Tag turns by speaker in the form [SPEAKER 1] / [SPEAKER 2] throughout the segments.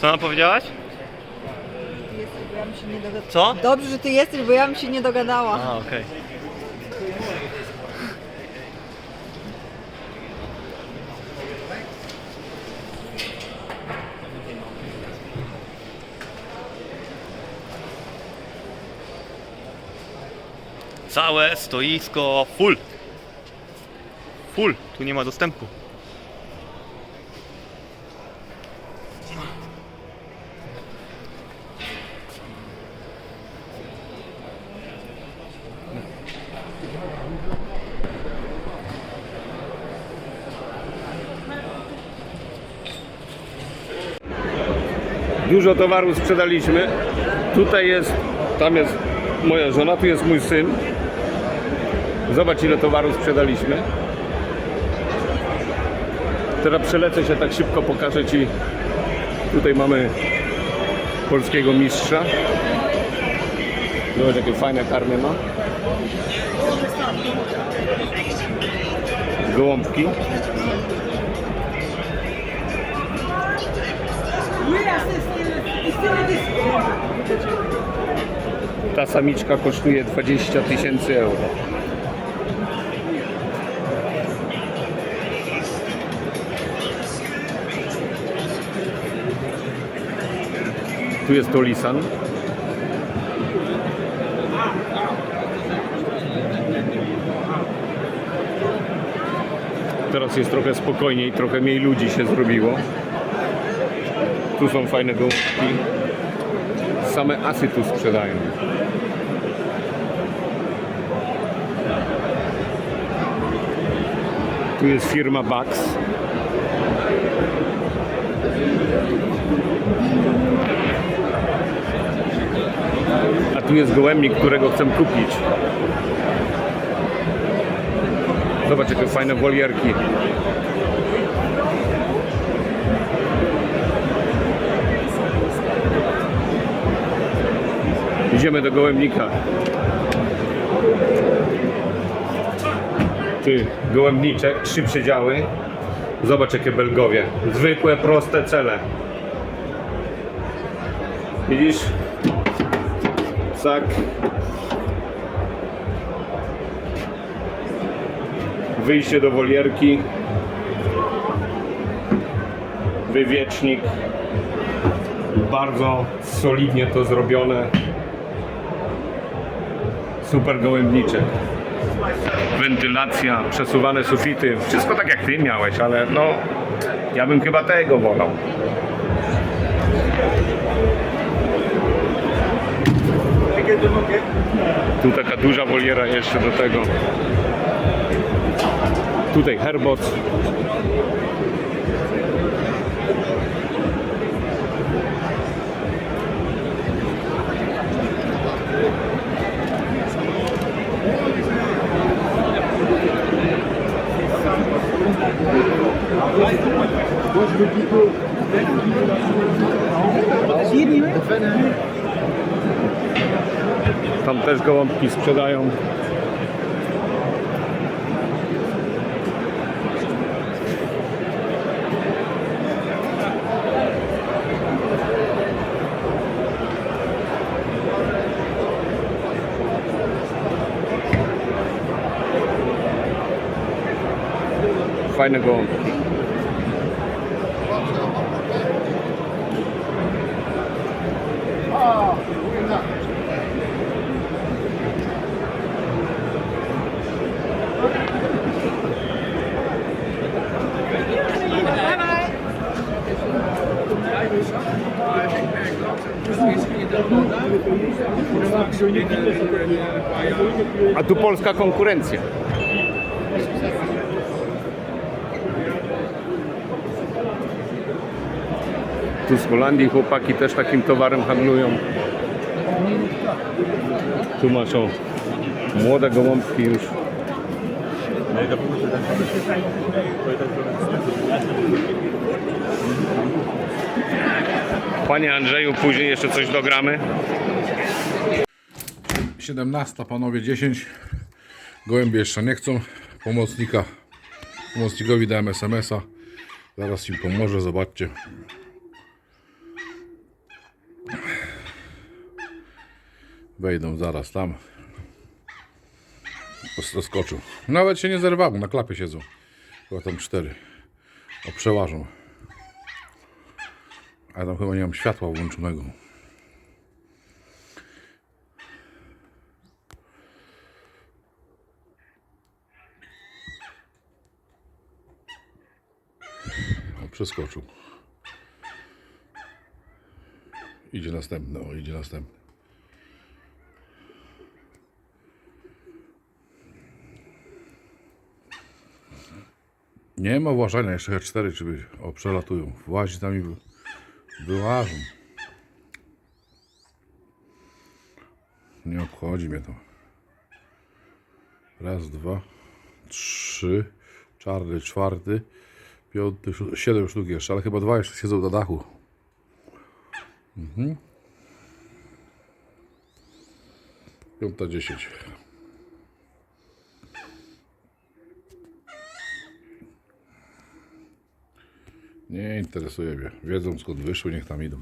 [SPEAKER 1] Co ona powiedziałaś?
[SPEAKER 2] Ty jesteś, bo ja bym się nie dogadała.
[SPEAKER 1] Co?
[SPEAKER 2] Dobrze, że ty jesteś, bo ja bym się nie dogadała.
[SPEAKER 1] A, okej. Całe stoisko full. Full, tu nie ma dostępu.
[SPEAKER 3] Dużo towaru sprzedaliśmy. Tutaj jest, tam jest moja żona, tu jest mój syn. Zobacz ile towaru sprzedaliśmy. Teraz przelecę się tak szybko, pokażę Ci. Tutaj mamy polskiego mistrza. Zobacz jakie fajne karmy ma. Gołąbki. Ta samiczka kosztuje 20 tysięcy euro. Tu jest Tolisan. Teraz jest trochę spokojniej, trochę mniej ludzi się zrobiło. Tu są fajne gołąbki. Same asy tu sprzedają. Tu jest firma Bax. A tu jest gołębnik, którego chcę kupić. Zobacz jakie fajne wolierki. Idziemy do gołębnika. Ty, gołębniczek, trzy przedziały. Zobacz jakie belgowie. Zwykłe, proste cele. Widzisz? Tak. Wyjście do wolierki. Wywiecznik. Bardzo solidnie to zrobione. Super gołębniczek. Wentylacja, przesuwane sufity, wszystko tak jak ty miałeś, ale no ja bym chyba tego wolał. Tu taka duża woliera jeszcze do tego. Tutaj herbot. Tam też gołąbki sprzedają. Fajne gołąbki. A tu polska konkurencja. Tu z Holandii chłopaki też takim towarem handlują. Tu masz o młode gołąbki już. Panie Andrzeju, później jeszcze coś dogramy.
[SPEAKER 4] 17, panowie 10. Gołębie jeszcze nie chcą. Pomocnika. Pomocnikowi dałem SMS-a. Zaraz im pomoże, zobaczcie. Wejdą zaraz tam. Skoczył. Nawet się nie zerwało, na klapie siedzą. Chyba tam cztery. O, przeważą. A tam chyba nie mam światła włączonego. O, przeskoczył. Idzie następny, o, idzie następny. Nie ma włażania, jeszcze H4 czy o, przelatują. Włazi tam i wy- wyłażą. Nie obchodzi mnie to. Raz, dwa, trzy, czarny, czwarty, piąty, szó- siedem sztuk jeszcze, ale chyba dwa jeszcze siedzą na dachu. Mhm. Piąta dziesięć. Nie interesuje mnie. Wiedzą skąd wyszły, niech tam idą.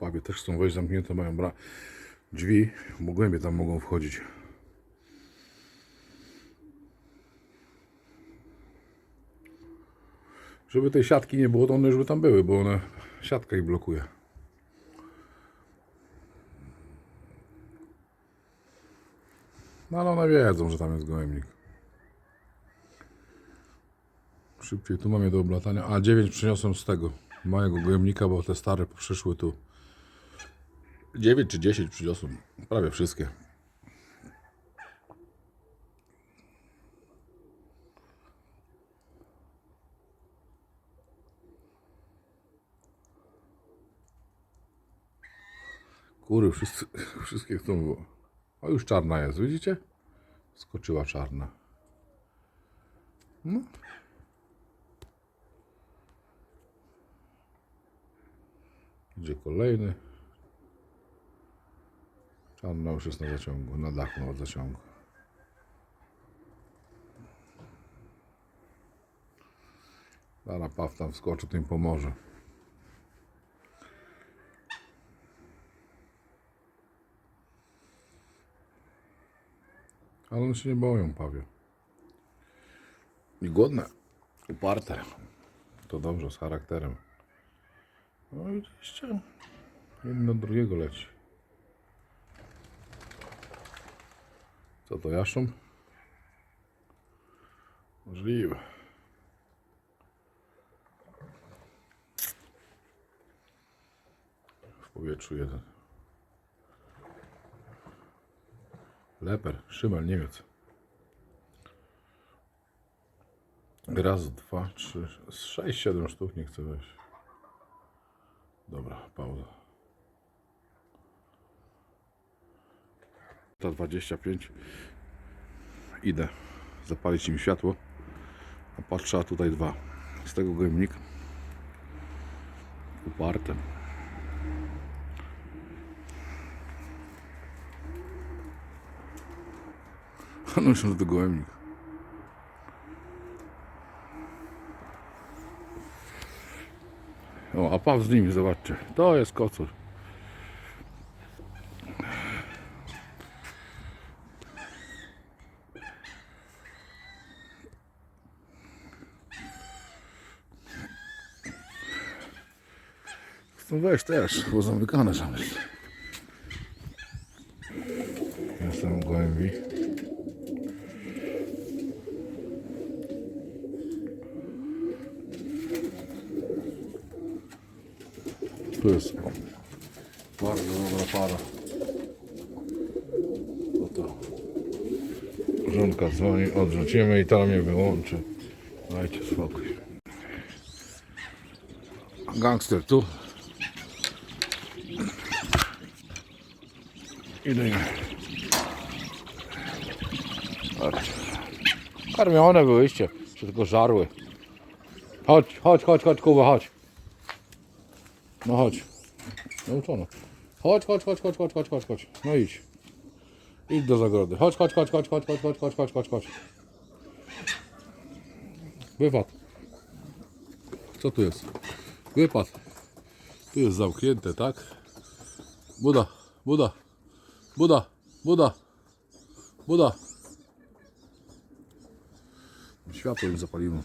[SPEAKER 4] Babie też chcą wejść zamknięte, mają bra- drzwi, bo głębie tam mogą wchodzić. Żeby tej siatki nie było, to one już by tam były, bo one siatka ich blokuje. No ale one wiedzą, że tam jest gołębnik. Szybciej, tu mam je do oblatania. A 9 przyniosłem z tego małego gołębnika, bo te stare przyszły tu. 9 czy 10 przyniosłem. Prawie wszystkie. Kury, wszyscy, wszystkie chcą było. O, już czarna jest, widzicie? Skoczyła czarna. No. Idzie kolejny. Czarna już jest na zaciągu, na dachu od zaciągu. Dara Paw tam wskoczy, tym pomoże. Ale one się nie boją, pawie. I głodne. Uparte. To dobrze, z charakterem. No i jeszcze jedno drugiego leci. Co to, jaszczą? Możliwe. W powietrzu jeden. Leper, Szymel, Niemiec. Raz, dwa, trzy, sześć, siedem sztuk nie chcę wejść. Dobra, pauza. Ta 25. Idę zapalić im światło. A patrzę, a tutaj dwa. Z tego gojemnik. Uparte. No myślę, że to gołębnik. O, a paw z nimi, zobaczcie. To jest kocur. Chcą wejść też, bo zamykane są. Jestem gołębi. Tu jest bardzo dobra para. Oto. Żonka dzwoni, odrzucimy i to mnie wyłączy. Dajcie spokój. Gangster tu. Idę. Karmione byłyście, tylko żarły. Chodź, chodź, chodź, chodź, Kuba, chodź. No chodź. Nauczono. Chodź, chodź, chodź, chodź, chodź, chodź, chodź, chodź. No idź. Idź do zagrody. Chodź, chodź, chodź, chodź, chodź, chodź, chodź, chodź, chodź, chodź, chodź. Wypad. Co tu jest? Wypad. Tu jest zamknięte, tak? Buda, Buda, Buda, Buda, Buda. Światło im zapalimy.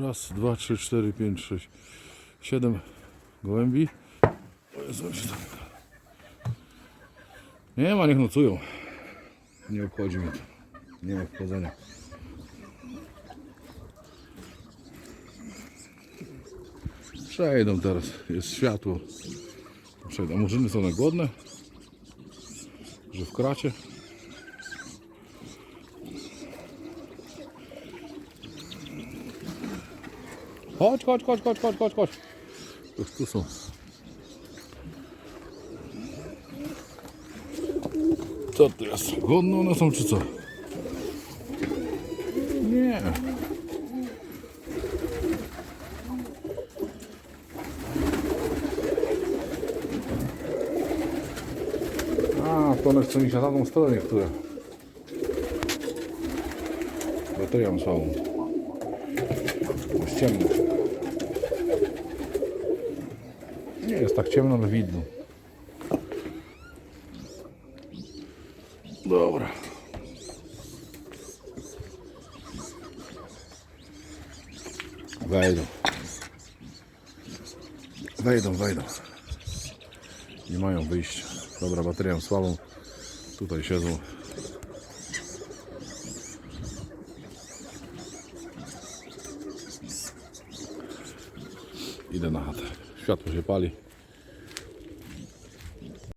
[SPEAKER 4] Raz, dwa, trzy, cztery, pięć, sześć, siedem gołębi. Nie ma, niech nocują. Nie obchodzi mnie to. Nie ma wchodzenia. Przejdą teraz. Jest światło. Przejdą. Murzyny są na głodne. Że w kracie. Chodź, chodź, chodź, chodź, chodź, chodź, chodź. Tu, tu są. Co to jest? Głodne one są czy co? Nie. A, to one chcą iść na tamtą stronę niektóre. Bateria mam słabą. Jest ciemno. Nie jest tak ciemno, ale widno. Dobra. Wejdą. Wejdą, wejdą. Nie mają wyjścia. Dobra, bateria mam słabą. Tutaj siedzą. Idę na chatę. Światło się pali.